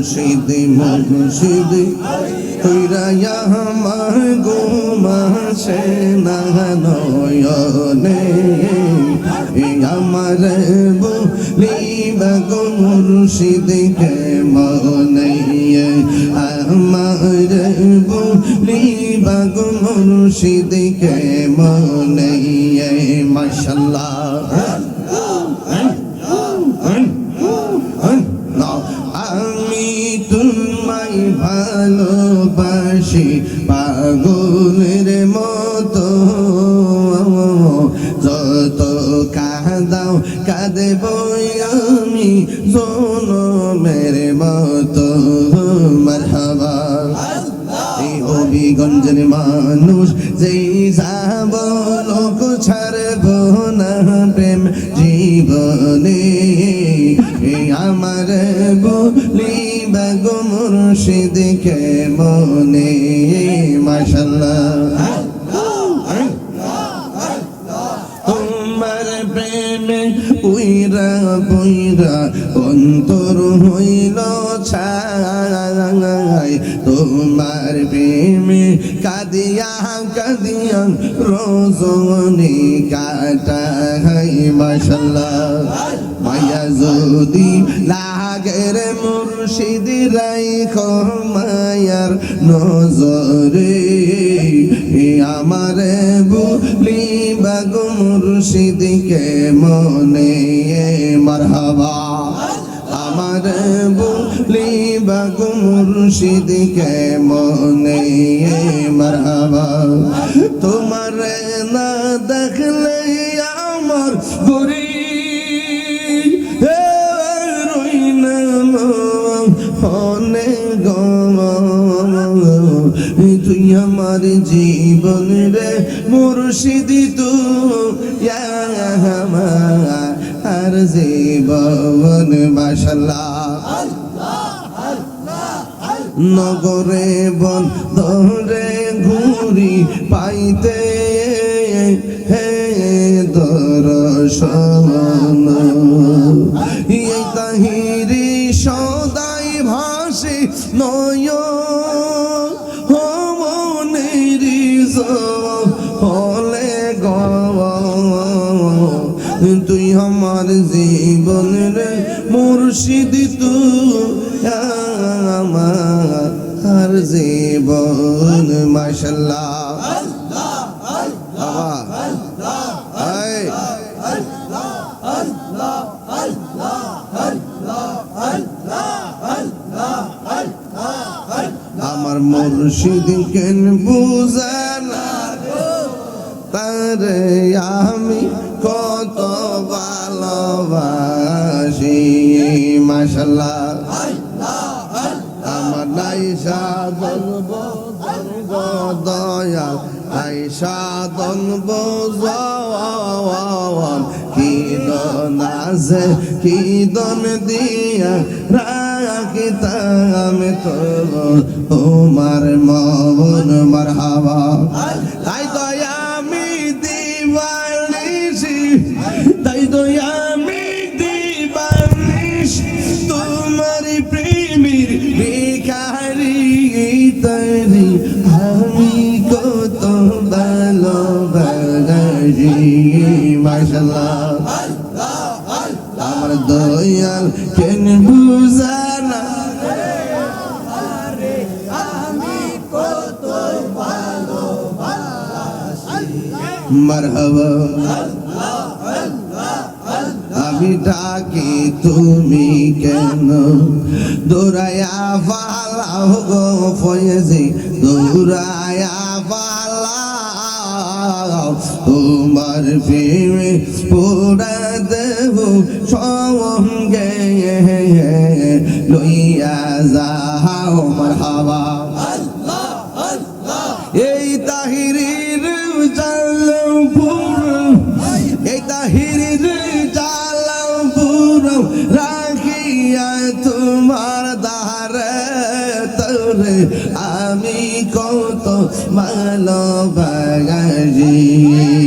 মুর্শিদ মুর্শিদ, কইরা আমার গোমাসে না নয়নে। আমার বলিবা গো মুর্শিদ মনে আমার বলিবা গো মুর্শিদ কে মনে মাশাল্লাহ। তোমায় ভালোবাসি, পাগলের মতো। যত কাঁদাও কাঁদেব আমি জনমের মতো। মারহাবা। মানুষ, যেই যাব লোক ছাড়ব না প্রেম জীবনে। আমার বলি বাগো মুর্শিদকে মনে মাশাল্লাহ প্রেমে উইরা বইরা অন্তর হইল ছাই তোমার প্রেমে কাদিয়া কাদিয়া রোজনি কাটাই মাশাল্লাহ মায়া যদি লাগের মুর্শিদ রাই মায়ার নজরে। মুর্শিদকে মনে মারহাবা। আমার বলি বাগো মুর্শিদকে মনে মারহাবা। তোমার না দেখলে জীবন রে মুর্শিদি তু আর জীবন মাসাল্লাহ নগরে বন ধরে ঘুরি পাইতে হে দর্শন। আমার জীবন রে মুর্শিদ, তু আমার জীবন, মাশাল্লাহ। আমার মুর্শিদ কেন বুঝানা তারে আমি কত ভালোবাসি মাশাল্লাহ। আমার নাইসা দলব দয়া নাইসা দলব জওয়ান। কি দন আছে, কি দন দিয়া রাখিতাম তো তোমার মন মারহাবা। তাই তো আমি দিবানিসি মাশাল্লাহ আমার দয়াল কেন বুঝানা মারহাবা আমি ডাকি তুমি কেন দৌড়ায়া পালাও গো ফয়েজি দৌড়ায়া পালাও তোমার প্রেমে পোড়া দেব সঙ্গে লইয়া যাও এই তাহিরির জালপুর এই জালপুর রাখিয়া তোমার আমি কত ভালোবাসি।